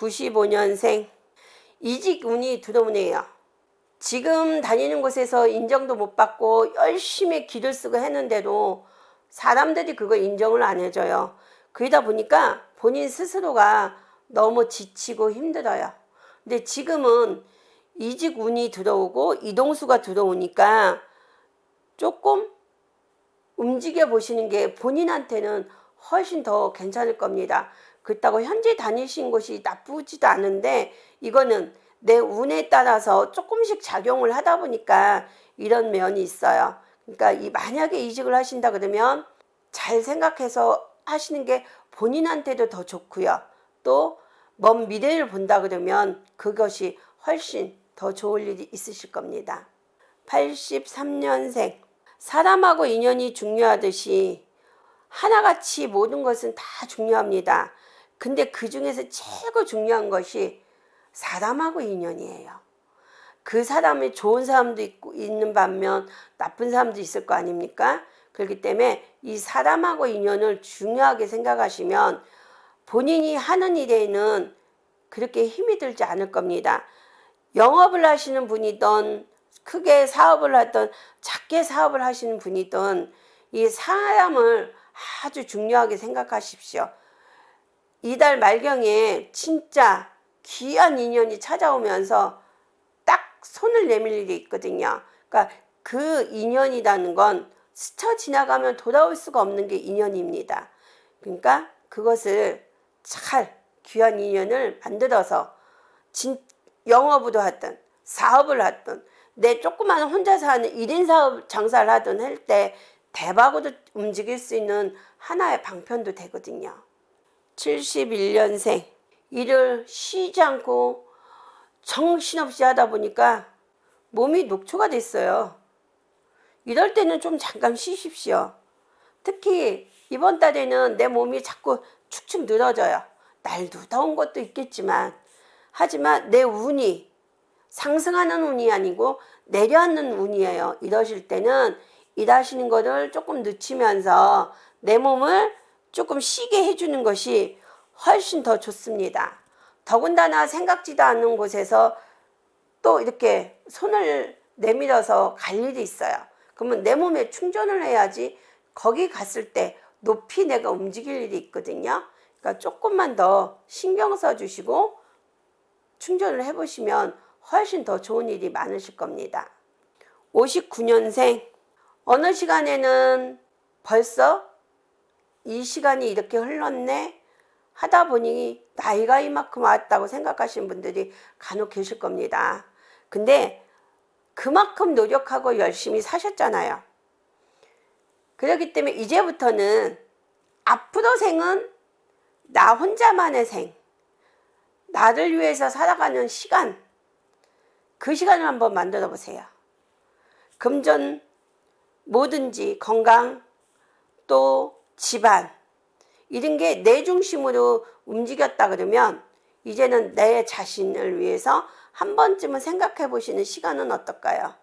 95년생 이직 운이 들어오네요. 지금 다니는 곳에서 인정도 못 받고 열심히 기를 쓰고 했는데도 사람들이 그거 인정을 안 해줘요. 그러다 보니까 본인 스스로가 너무 지치고 힘들어요. 근데 지금은 이직 운이 들어오고 이동수가 들어오니까 조금 움직여 보시는 게 본인한테는 훨씬 더 괜찮을 겁니다. 그렇다고 현재 다니신 곳이 나쁘지도 않은데 이거는 내 운에 따라서 조금씩 작용을 하다 보니까 이런 면이 있어요. 그러니까 이 만약에 이직을 하신다 그러면 잘 생각해서 하시는 게 본인한테도 더 좋고요. 또 먼 미래를 본다 그러면 그것이 훨씬 더 좋을 일이 있으실 겁니다. 83년생 사람하고 인연이 중요하듯이 하나같이 모든 것은 다 중요합니다. 근데 그 중에서 최고 중요한 것이 사람하고 인연이에요. 그 사람이 좋은 사람도 있고, 있는 반면 나쁜 사람도 있을 거 아닙니까? 그렇기 때문에 이 사람하고 인연을 중요하게 생각하시면 본인이 하는 일에는 그렇게 힘이 들지 않을 겁니다. 영업을 하시는 분이든 크게 사업을 하든 작게 사업을 하시는 분이든 이 사람을 아주 중요하게 생각하십시오. 이달 말경에 진짜 귀한 인연이 찾아오면서 딱 손을 내밀 일이 있거든요. 그러니까 그 인연이라는 건 스쳐 지나가면 돌아올 수가 없는 게 인연입니다. 그러니까 그것을 잘 귀한 인연을 만들어서 진, 영업으로 하든 사업을 하든 내 조그마한 혼자서 하는 1인 사업 장사를 하든 할 때 대박으로 움직일 수 있는 하나의 방편도 되거든요. 71년생 일을 쉬지 않고 정신없이 하다 보니까 몸이 녹초가 됐어요. 이럴 때는 좀 잠깐 쉬십시오. 특히 이번 달에는 내 몸이 자꾸 축축 늘어져요. 날도 더운 것도 있겠지만 하지만 내 운이 상승하는 운이 아니고 내려앉는 운이에요. 이러실 때는 일하시는 거를 조금 늦추면서 내 몸을 조금 쉬게 해주는 것이 훨씬 더 좋습니다. 더군다나 생각지도 않는 곳에서 또 이렇게 손을 내밀어서 갈 일이 있어요. 그러면 내 몸에 충전을 해야지 거기 갔을 때 높이 내가 움직일 일이 있거든요. 그러니까 조금만 더 신경 써 주시고 충전을 해 보시면 훨씬 더 좋은 일이 많으실 겁니다. 59년생 어느 시간에는 벌써 이 시간이 이렇게 흘렀네 하다 보니 나이가 이만큼 왔다고 생각하시는 분들이 간혹 계실 겁니다. 근데 그만큼 노력하고 열심히 사셨잖아요. 그렇기 때문에 이제부터는 앞으로 생은 나 혼자만의 생, 나를 위해서 살아가는 시간, 그 시간을 한번 만들어 보세요. 금전, 뭐든지 건강, 또 집안, 이런 게 내 중심으로 움직였다 그러면 이제는 내 자신을 위해서 한 번쯤은 생각해 보시는 시간은 어떨까요?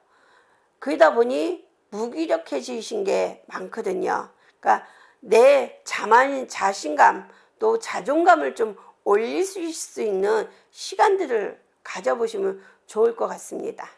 그러다 보니 무기력해지신 게 많거든요. 그러니까 내 자만, 자신감 또 자존감을 좀 올릴 수 있는 시간들을 가져보시면 좋을 것 같습니다.